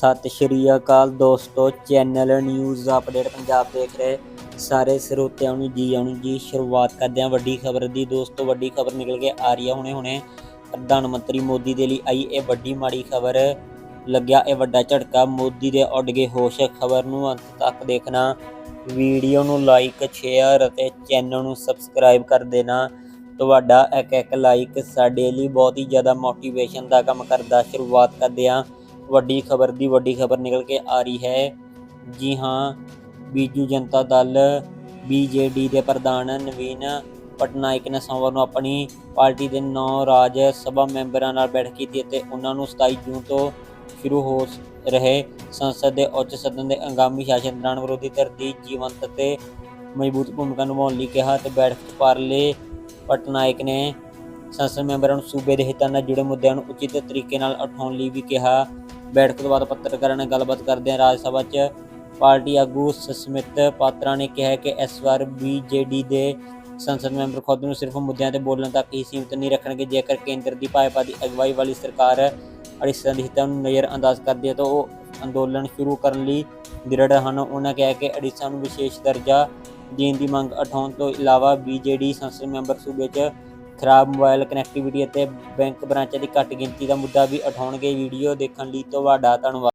ਸਤਿ ਸ਼੍ਰੀ ਅਕਾਲ ਦੋਸਤੋ, channel news update Punjab ਦੇਖ ਰਹੇ ਸਾਰੇ ਸਰੋਤਿਆਂ ਨੂੰ ਜੀ ਆਉਣ ਜੀ ਸ਼ੁਰੂਆਤ ਕਰਦੇ ਹਾਂ। ਵੱਡੀ ਖਬਰ ਦੀ ਦੋਸਤੋ, ਵੱਡੀ ਖਬਰ ਨਿਕਲ ਕੇ ਆ ਰਹੀ ਹੈ ਹੁਣੇ ਹੁਣੇ। ਪ੍ਰਧਾਨ ਮੰਤਰੀ ਮੋਦੀ ਦੇ ਲਈ ਆਈ ਇਹ ਵੱਡੀ ਮਾੜੀ ਖਬਰ। ਲੱਗਿਆ ਇਹ ਵੱਡਾ ਝਟਕਾ, ਮੋਦੀ ਦੇ ਉੱਡ ਗਏ ਹੋਸ਼। ਖਬਰ ਨੂੰ ਅੰਤ ਤੱਕ ਦੇਖਣਾ, ਵੀਡੀਓ ਨੂੰ ਲਾਈਕ ਸ਼ੇਅਰ ਅਤੇ ਚੈਨਲ ਨੂੰ ਸਬਸਕ੍ਰਾਈਬ ਕਰ ਦੇਣਾ। ਤੁਹਾਡਾ ਇੱਕ ਇੱਕ ਲਾਈਕ ਸਾਡੇ ਲਈ ਬਹੁਤ ਹੀ ਜ਼ਿਆਦਾ ਮੋਟੀਵੇਸ਼ਨ ਦਾ ਕੰਮ ਕਰਦਾ। ਸ਼ੁਰੂਆਤ ਕਰਦੇ ਹਾਂ। ਵੱਡੀ ਖਬਰ ਦੀ ਵੱਡੀ ਖਬਰ ਨਿਕਲ ਕੇ ਆ ਰਹੀ ਹੈ। ਜੀ ਹਾਂ, ਬੀਜੂ ਜਨਤਾ ਦਲ, ਬੀਜੇਡੀ ਦੇ ਪ੍ਰਧਾਨ ਨਵੀਨ ਪਟਨਾਇਕ ਨੇ ਸੋਮਵਾਰ ਨੂੰ ਆਪਣੀ ਪਾਰਟੀ ਦੇ ਨੌ ਰਾਜ ਸਭਾ ਮੈਂਬਰਾਂ ਨਾਲ ਬੈਠਕ ਕੀਤੀ ਅਤੇ ਉਹਨਾਂ ਨੂੰ 27 ਜੂਨ ਤੋਂ ਸ਼ੁਰੂ ਹੋ ਰਹੇ ਸੰਸਦ ਦੇ ਉੱਚ ਸਦਨ ਦੇ ਹੰਗਾਮੀ ਸ਼ਾਸਨ ਦੌਰਾਨ ਵਿਰੋਧੀ ਧਿਰ ਦੀ ਜੀਵੰਤ ਤੇ ਮਜ਼ਬੂਤ ਭੂਮਿਕਾ ਨਿਭਾਉਣ ਲਈ ਕਿਹਾ ਤੇ ਬੈਠਕ 'ਚ ਪਾਰਲੇ ਪਟਨਾਇਕ ਨੇ ਸੰਸਦ ਮੈਂਬਰਾਂ ਨੂੰ ਸੂਬੇ ਦੇ ਹਿੱਤਾਂ ਨਾਲ ਜੁੜੇ ਮੁੱਦਿਆਂ ਨੂੰ ਉਚਿਤ ਤਰੀਕੇ ਨਾਲ ਉਠਾਉਣ ਲਈ ਵੀ ਕਿਹਾ। ਬੈਠਕ ਤੋਂ ਬਾਅਦ ਪੱਤਰਕਾਰਾਂ ਨਾਲ ਗੱਲਬਾਤ ਕਰਦਿਆਂ ਰਾਜ ਸਭਾ 'ਚ। ਪਾਰਟੀ ਆਗੂ ਸਸਮਿਤ ਪਾਤਰਾ ਨੇ ਕਿਹਾ ਕਿ ਇਸ ਵਾਰ ਬੀਜੇਡੀ ਦੇ ਸੰਸਦ ਮੈਂਬਰ ਖੁਦ ਨੂੰ ਸਿਰਫ ਮੁੱਦਿਆਂ ਤੇ ਬੋਲਣ ਤੱਕ ਹੀ ਸੀਮਿਤ ਨਹੀਂ ਰੱਖਣਗੇ। ਜੇਕਰ ਕੇਂਦਰ ਦੀ ਭਾਜਪਾ ਦੀ ਅਗਵਾਈ ਵਾਲੀ ਸਰਕਾਰ ਅੜਿਸਤਾਂ ਦੀ ਹਿੱਤਾਂ ਨੂੰ ਨਜ਼ਰ ਅੰਦਾਜ਼ ਕਰਦੀ ਹੈ ਤਾਂ ਉਹ ਅੰਦੋਲਨ ਸ਼ੁਰੂ ਕਰਨ ਲਈ ਦ੍ਰਿੜ ਹਨ। ਉਹਨਾਂ ਕਿਹਾ ਕਿ ਅੜਿਸਾ ਨੂੰ ਵਿਸ਼ੇਸ਼ ਦਰਜਾ ਦੇਣ ਦੀ ਮੰਗ ਉਠਾਉਣ ਤੋਂ ਇਲਾਵਾ ਬੀਜੇਡੀ ਸੰਸਦ ਮੈਂਬਰ ਸੂਬੇ 'ਚ ਖਰਾਬ ਮੋਬਾਈਲ ਕਨੈਕਟੀਵਿਟੀ ਅਤੇ ਬੈਂਕ ਬ੍ਰਾਂਚਾਂ ਦੀ ਘੱਟ ਗਿਣਤੀ ਦਾ ਮੁੱਦਾ ਵੀ ਉਠਾਉਣਗੇ। ਵੀਡੀਓ ਦੇਖਣ ਲਈ ਤੁਹਾਡਾ ਧੰਨਵਾਦ।